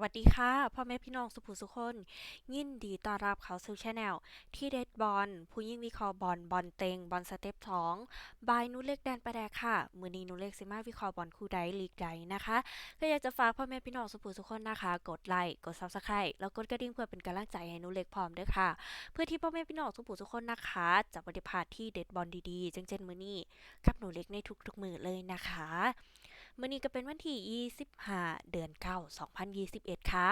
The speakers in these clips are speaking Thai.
สวัสดีค่ะพ่อแม่พี่น้องสุภูสุคนยินดีต้อนรับเข้าสู่ช anel ที่เด็ดบอลผู้ยิ่งวิเคราะห์บอลบอลเต็งบอลสเต็ปสองบายนุเล็กแดนประแดกค่ะ มือนี้นุเล็กสิมาวิเคราะห์บอลคู่ใดลีกใดนะคะก็อยากจะฝากพ่อแม่พี่น้องสุภูสุคนนะคะ กดไลค์กด subscribe แล้วกดกระดิ่งเพื่อเป็นกำลังใจให้นุเล็กพร้อมด้วยค่ะ เพื่อที่พ่อแม่พี่น้องสุภูสุคนนะคะจะบริพลาดที่เด็ดบอลดีๆจังเจนมือนี้กับหนูเล็กในทุกๆมือเลยนะคะ มื่อนี้ก็เป็นวันที่25เดือน9 2021 ค่ะ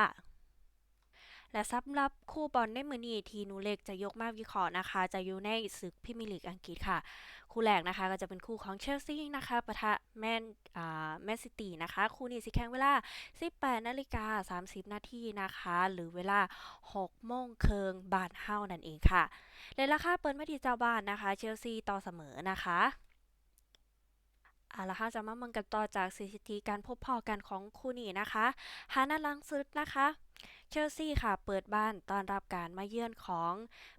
และสำหรับคู่บอลในมือนี้ทีนูเล็กจะยกมาวิเคราะห์นะคะ จะอยู่ในศึกพรีเมียร์ลีกอังกฤษค่ะ คู่แรกนะคะก็จะเป็นคู่ของเชลซีนะคะปะทะแมนอ่าแมนซิตี้นะคะ คู่นี้สิแข่งเวลา 18นาฬิกา30 นาทีนะคะ หรือเวลา 6 โมงเคิงบานเฮานั่นเองค่ะและราคาเปิดมาที่เจ้าบ้านนะคะ เชลซีต่อเสมอนะคะ เอาละค่ะจะมาเมืองกันต่อจากสถิติการพบพอกันของคู่นี้นะคะฮานาลังซึดนะคะ เชลซีค่ะ เปิดบ้านต้อนรับการมาเยือนของ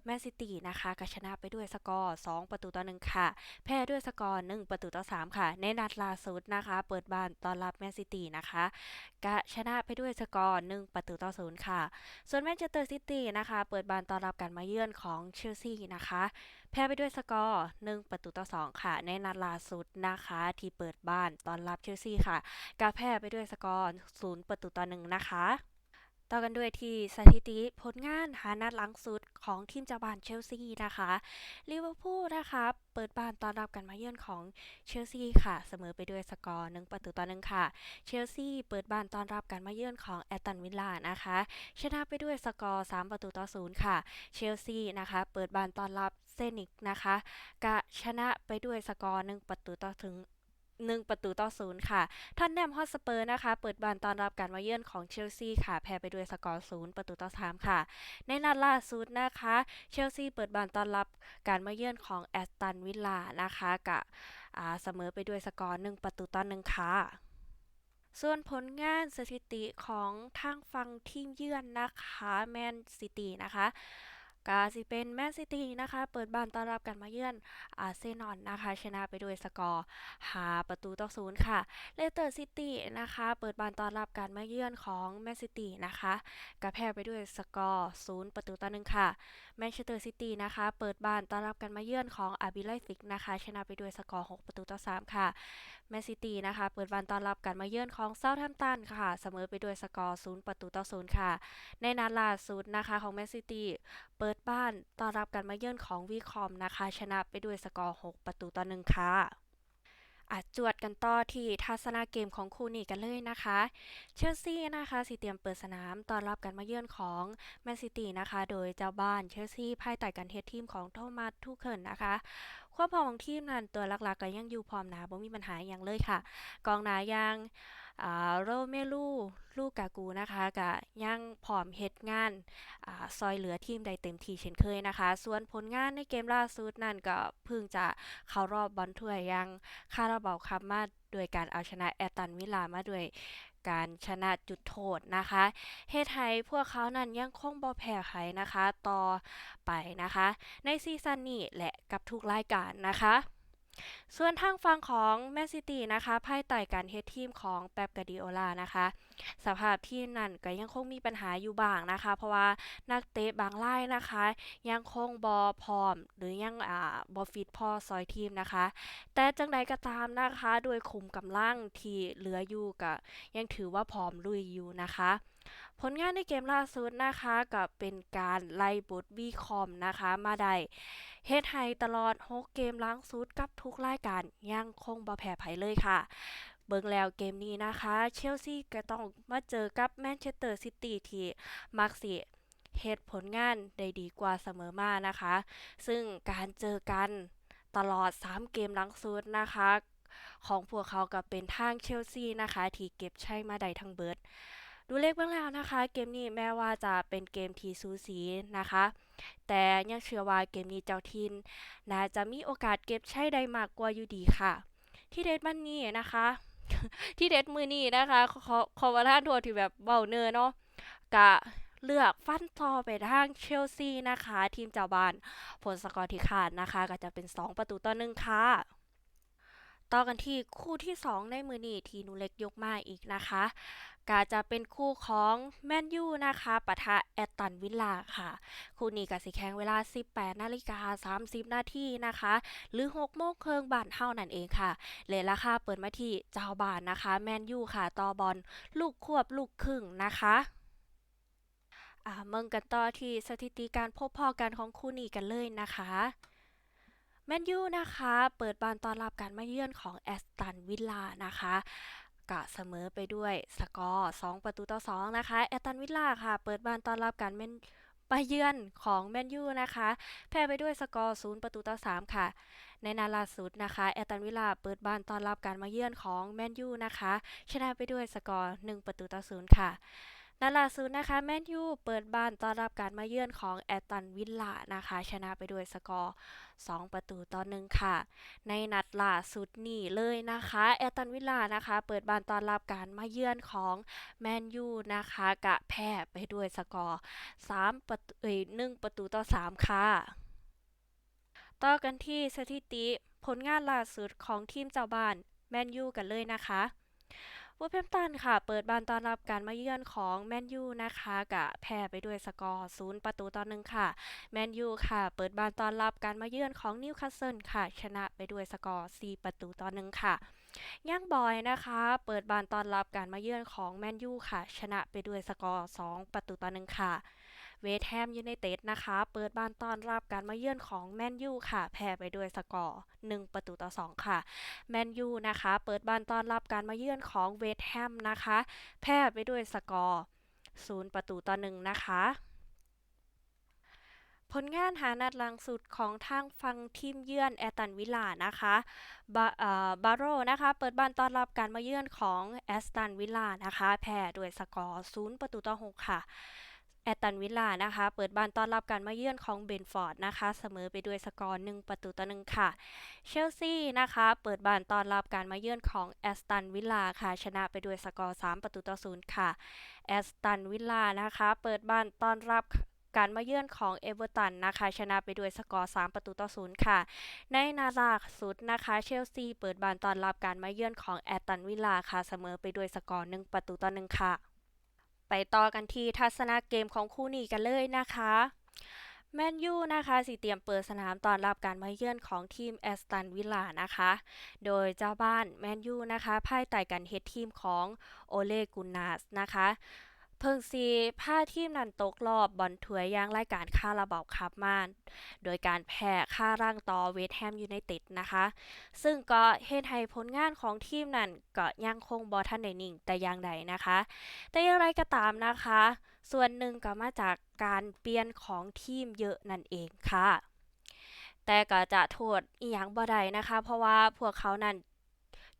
แมนซิตี้นะคะก็ชนะไปด้วยสกอร์ 2 ประตูต่อ1ค่ะ แพ้ด้วยสกอร์ 1 ประตูต่อ 3 ค่ะ ในนัดล่าสุดนะคะ เปิดบ้านต้อนรับแมนซิตี้นะคะก็ชนะไปด้วยสกอร์ 1 ประตูต่อ 0 ค่ะ ส่วนแมนเชสเตอร์ซิตี้นะคะ เปิดบ้านต้อนรับการมาเยือนของเชลซีนะคะ แพ้ไปด้วยสกอร์ 1 ประตูต่อ 2 ค่ะ ในนัดล่าสุดนะคะ ที่เปิดบ้านต้อนรับเชลซีค่ะก็แพ้ไปด้วยสกอร์ 0 ประตูต่อ 1 นะคะ ต่อกันด้วยที่สถิติผลงานหานัดหลังสุดของทีมเจ้าบ้านเชลซีนะคะลิเวอร์พูลนะคะเปิดบ้านต้อนรับกันมาเยือนของเชลซีค่ะ เสมอไปด้วยสกอร์1ประตูต่อ1ค่ะ เชลซีเปิดบ้านต้อนรับกันมาเยือนของแอตตันวิลล่านะคะ ชนะไปด้วยสกอร์3ประตูต่อ0ค่ะ เชลซีนะคะ เปิดบ้านต้อนรับเซนิกนะคะกะชนะไปด้วยสกอร์1ประตูต่อถึง 1 ประตูต่อ0ค่ะทอนแนมฮอตสเปอร์นะคะ เปิดบ้านต้อนรับการมาเยือนของเชลซีค่ะ แพ้ไปด้วยสกอร์0ประตูต่อ3ค่ะ ในนัดล่าสุดนะคะ เชลซีเปิดบ้านต้อนรับการมาเยือนของแอสตันวิลล่านะคะกะเสมอไปด้วยสกอร์1ประตูต่อ1ค่ะส่วนผลงานสถิติของทางฝั่งทีมเยือนนะคะ แมนซิตี้นะคะ กาสิเป็นแมนซิตี้นะคะ เปิดบ้านต้อนรับกันมาเยือนอาร์เซนอลนะคะ ชนะไปด้วยสกอร์ 5 ประตูต่อ0ค่ะเลสเตอร์ซิตี้นะคะ เปิดบ้านต้อนรับการมาเยือนของแมนซิตี้นะคะกะแพ้ไปด้วยสกอร์0ประตูต่อ1ค่ะแมนเชสเตอร์ซิตี้นะคะ เปิดบ้านต้อนรับกันมาเยือนของอาร์บิไลซิกนะคะ ชนะไปด้วยสกอร์ 6 ประตูต่อ 3 ค่ะแมนซิตี้นะคะ เปิดบ้านต้อนรับการมาเยือนของเซาท์แฮมป์ตันค่ะ เสมอไปด้วยสกอร์ 0 ประตูต่อ 0 ค่ะ ในนัดล่าสุดนะคะของแมนซิตี้ เปิดบ้านต้อนรับการมาเยือนของวีคอมนะคะ ชนะไปด้วยสกอร์ 6 ประตูต่อ1ค่ะอาจจวดกันต่อที่ทัศนาเกมของคู่นี้กันเลยนะคะ เชลซีนะคะสิเตรียมเปิดสนามต้อนรับการมาเยือนของแมนซิตี้นะคะ โดยเจ้าบ้านเชลซีภายใต้การเทสทีมของโทมัสทูเคิลนะคะความพร้อมของทีมนั้นตัวหลักๆก็ยังอยู่พร้อมนะบ่มีปัญหาอย่างเลยค่ะ กองหน้ายัง อ่าโรเมลูลูกากูนะคะก็ยังพร้อมเฮ็ดงานอ่าซอยเหลือทีมได้เต็มที่เช่นเคยนะคะ ส่วนผลงานในเกมล่าสุดนั่นก็เพิ่งจะเข้ารอบบอลถ้วยยังคาราบาวคัพมาโดยการเอาชนะแอตันวิลามาด้วยการชนะจุดโทษนะคะเฮ็ดให้พวกเขานั้นยังคงบ่แพ้ใครนะคะ ต่อไปนะคะ ในซีซั่นนี้และกับทุกรายการนะคะ ส่วนทางฝั่งของแมนซิตี้นะคะภายใต้การเฮดทีมของเป๊ปกาดิโอลานะคะ สภาพทีมนั้นก็ยังคงมีปัญหาอยู่บ้างนะคะ เพราะว่านักเตะบางรายนะคะ ยังคงบอพร้อม หรือยังอ่าบอฟิตพอซอยทีมนะคะ แต่จังใดก็ตามนะคะ โดยคุมกำลังที่เหลืออยู่ก็ยังถือว่าพร้อมลุยอยู่นะคะ ผลงานในเกมล่าสุดนะคะก็เป็นการไล่บทวีคอมนะคะ มาได้เฮ็ดให้ตลอด 6 เกมหลังสุดกับทุกรายการยังคงบ่แพ้ไผเลยค่ะ เบิ่งแล้วเกมนี้นะคะ เชลซีก็ต้องมาเจอกับแมนเชสเตอร์ซิตี้ที่มักสิเฮ็ดผลงานได้ดีกว่าเสมอมานะคะ ซึ่งการเจอกันตลอด 3 เกมหลังสุดนะคะ ของพวกเขาก็เป็นทางเชลซีนะคะ ที่เก็บใชัยมาได้ทั้งเบิด ดูเลขเบื้องแล้วนะคะ เกมนี้แม้ว่าจะเป็นเกมที่สูสีนะคะ แต่ยังเชื่อว่าเกมนี้เจ้าทินน่าจะมีโอกาสเก็บชัยได้มากกว่าอยู่ดีค่ะ ที่เด็ดมันนี้นะคะ ที่เด็ดมือนี้นะคะขอขอประทานโทษที่แบบเว้าเนอเนาะกะเลือกฟันต่อไปทางเชลซีนะคะ ทีมเจ้าบ้าน ผลสกอร์ที่ขาดนะคะ ก็จะเป็น 2 ประตูต่อ1ค่ะ ต่อกันที่คู่ที่ 2 ในมือนี้ที่นูเล็กยกมาอีกนะคะก็จะเป็นคู่ของแมนยูนะคะปะทะแอตตันวิลล่าค่ะ คู่นี้ก็สิแข่งเวลา 18นาฬิกา30 นาทีนะคะ หรือ6โมงเครึ่งบ้านเฮานั่นเองค่ะ เลยราคาเปิดมาที่เจ้าบ้านนะคะ แมนยูค่ะต่อบอลลูกควบลูกครึ่งนะคะอ่าเมืองกันต่อที่สถิติการพบพอกันของคู่นี้กันเลยนะคะ แมนยูนะคะ เปิดบานต้อนรับการมาเยือนของแอสตันวิลล่านะคะก็เสมอไปด้วยสกอร์ 2 ประตูต่อ 2 นะคะ แอสตันวิลล่าค่ะ เปิดบานต้อนรับการแมนมาเยือนของแมนยูนะคะ แพ้ไปด้วยสกอร์ 0 ประตูต่อ 3 ค่ะ ในนาล่าสุดนะคะ แอตตันวิลล่าเปิดบ้านต้อนรับการมาเยือนของแมนยูนะคะ ชนะไปด้วยสกอร์ 1 ประตูต่อ 0 ค่ะ นัดล่าสุดนะคะแมนยูเปิดบ้านต้อนรับการมาเยือนของแอตตันวิลล่านะคะ ชนะไปด้วยสกอร์ 2 ประตูต่อ1ค่ะ ในนัดล่าสุดนี่เลยนะคะแอตตันวิลล่านะคะ เปิดบ้านต้อนรับการมาเยือนของแมนยูนะคะกะแพ้ไปด้วยสกอร์3ประตูเอ้ย1ประตูต่อ 3 ค่ะ ต่อกันที่สถิติผลงานล่าสุดของทีมเจ้าบ้านแมนยูกันเลยนะคะ วูแพมตันค่ะ เปิดบ้านต้อนรับการมาเยือนของแมนยูนะคะกะแพ้ไปด้วยสกอร์0ประตูต่อ1ค่ะ แมนยูค่ะ เปิดบ้านต้อนรับการมาเยือนของนิวคาสเซิลค่ะ ชนะไปด้วยสกอร์4ประตูต่อ1ค่ะย่างบอยนะคะ เปิดบ้านต้อนรับการมาเยือนของแมนยูค่ะ ชนะไปด้วยสกอร์2ประตูต่อ1ค่ะ เวทแฮมยูไนเต็ดนะคะ เปิดบ้านต้อนรับการมาเยือนของแมนยูค่ะ แพ้ไปด้วยสกอร์ 1 ประตูต่อ 2 ค่ะ แมนยูนะคะ เปิดบ้านต้อนรับการมาเยือนของเวทแฮมนะคะ แพ้ไปด้วยสกอร์ 0 ประตูต่อ 1 นะคะผลงานหานัดหลังสุดของทางฟังทีมเยือนแอตตันวิลล่านะคะบาบาโรนะคะ เปิดบ้านต้อนรับการมาเยือนของแอสตันวิลล่านะคะ แพ้ด้วยสกอร์ 0 ประตูต่อ 6 ค่ะ แอตตันวิลล่านะคะ เปิดบ้านต้อนรับการมาเยือนของเบนฟอร์ดนะคะ เสมอไปด้วยสกอร์1ประตูต่อ1ค่ะ เชลซีนะคะ เปิดบ้านต้อนรับการมาเยือนของแอสตันวิลล่าค่ะ ชนะไปด้วยสกอร์3ประตูต่อ0ค่ะ แอสตันวิลล่านะคะ เปิดบ้านต้อนรับการมาเยือนของเอเวอร์ตันนะคะ ชนะไปด้วยสกอร์ 3 ประตูต่อ0ค่ะ ในนาลาสุดนะคะ เชลซีเปิดบ้านตอนรับการมาเยือนของแอตตันวิลล่าค่ะ เสมอไปด้วยสกอร์ 1 ประตูต่อ1ค่ะ ไปต่อกันที่ทัศนาเกมของคู่นี้กันเลยนะคะแมนยูนะคะสีเตรียมเปิดสนามตอนรับการมาเยือนของทีมแอสตันวิลล่านะคะ โดยเจ้าบ้านแมนยูนะคะพ่ายต่กันเฮดทีมของโอเลกุนนาสนะคะ เพิ่งซีผ้าทีมนันตกรอบบอลถวยย่างรายการคาราบาคับมาโดยการแพ้ค่าร่างต่อเวสแฮมยูไนเต็ดนะคะ ซึ่งก็เฮ็ดให้ผลงานของทีมนั้นก็ยังคงบอทันได้นิ่งแต่อย่างใดนะคะ แต่อย่างไรก็ตามนะคะ ส่วนหนึ่งก็มาจากการเปลี่ยนของทีมเยอะนั่นเองค่ะแต่ก็จะโทษอีหยังบ่ได้นะคะ เพราะว่าพวกเขานั้น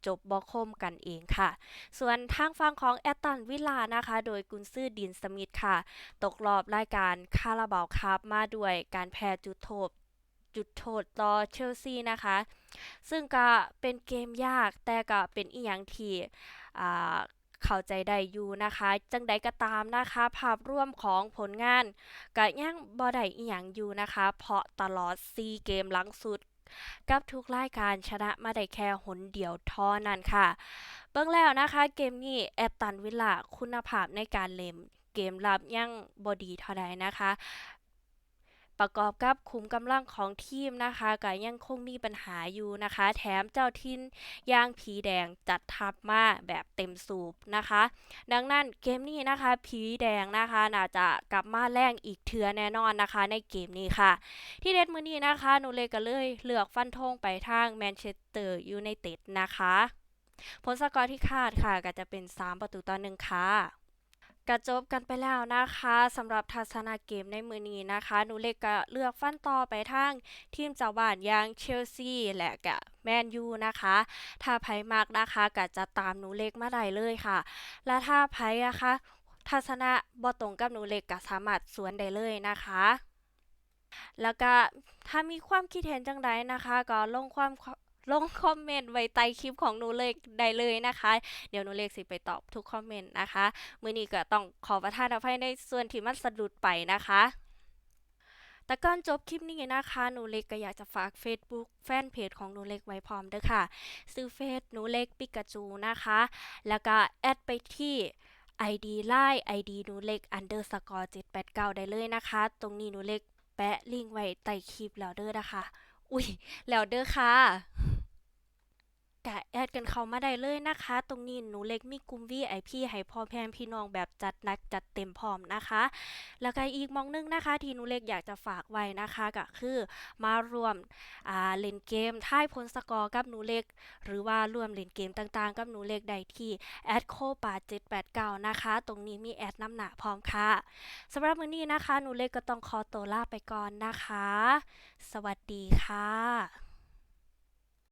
จบบอคมกันเองค่ะ ส่วนทางฝั่งของแอตตันวิลานะคะ โดยกุนซือดินสมิธค่ะ ตกรอบรายการคาราบาวคัพมาด้วยการแพ้จุดโทษจุดโทษต่อเชลซีนะคะ ซึ่งก็เป็นเกมยากแต่ก็เป็นอีหยังที่เข้าใจได้อยู่นะคะ จังใดก็ตามนะคะ ภาพรวมของผลงานก็ยังบ่ได้อีหยังอยู่นะคะ เพราะตลอด 4 เกมหลังสุด กับทุกรายการชนะมาได้แค่หนเดียวท่อนั้นค่ะ เบื้องแล้วนะคะเกมนี้แอตตันวิลล่าคุณภาพในการเล่นเกมรับยังบอดีเท่าใดนะคะ ประกอบกับคุมกำลังของทีมนะคะก็ยังคงมีปัญหาอยู่นะคะ แถมเจ้าทินย่างผีแดงจัดทับมาแบบเต็มสูบนะคะ ดังนั้นเกมนี้นะคะผีแดงนะคะน่าจะกลับมาแรงอีกเทือแน่นอนนะคะ ในเกมนี้ค่ะ ที่เด็ดมือนี้นะคะหนูเลยก็เลยเลือกฟันธงไปทางแมนเชสเตอร์ยูไนเต็ดนะคะ ผลสกอร์ที่คาดค่ะก็จะเป็น 3 ประตูต่อหนึ่งค่ะ กระจบกันไปแล้วนะคะสำหรับทัศนาเกมในมือนี้นะคะ หนูเล็กก็เลือกฟันต่อไปทางทีมเจ้าบ้านอย่างเชลซีและกะแมนยูนะคะ ถ้าไพ่มากนะคะก็จะตามหนูเล็กมาได้เลยค่ะ และถ้าไพ่อะคะทัศนะบ่ตรงกับหนูเล็กก็สามารถสวนได้เลยนะคะ แล้วก็ถ้ามีความคิดเห็นจังใดนะคะ ก็ลงความ ลงคอมเมนต์ไว้ใต้คลิปของหนูเล็กได้เลยนะคะ เดี๋ยวหนูเล็กสิไปตอบทุกคอมเมนต์นะคะมือนี้ก็ต้องขอประทานอภัยในส่วนที่มันสะดุดไปนะคะแต่ก่อนจบคลิปนี้นะคะหนูเล็กก็อยากจะฝาก Facebook แฟนเพจของหนูเล็กไว้พร้อมเด้อค่ะ ซื้อเฟซหนูเล็กปิกาจูนะคะ แล้วก็แอดไปที่ ID Line ID หนูเล็ก underscore 789 ได้เลยนะคะ ตรงนี้หนูเล็กแปะลิงก์ไว้ใต้คลิปแล้วเด้อนะคะ อุ้ยแล้วเด้อค่ะ กะแอดกันเข้ามาได้เลยนะคะ ตรงนี้หนูเล็กมีกลุ่ม VIP ให้พ่อแพมพี่น้องแบบจัดหนักจัดเต็มพร้อมนะคะ แล้วก็อีกมองหนึงนะคะ ที่หนูเล็กอยากจะฝากไว้นะคะก็คือมารวมอ่าเล่นเกมทายผลสกอร์กับหนูเล็ก หรือว่ารวมเล่นเกมต่างๆ กับหนูเล็กได้ที่แอดโคปา789นะคะ ตรงนี้มีแอดน้ำหนาพร้อมค่ะสำหรับมื้อนี้นะคะหนูเล็กก็ต้องขอตัวลาไปก่อนนะคะ สวัสดีค่ะ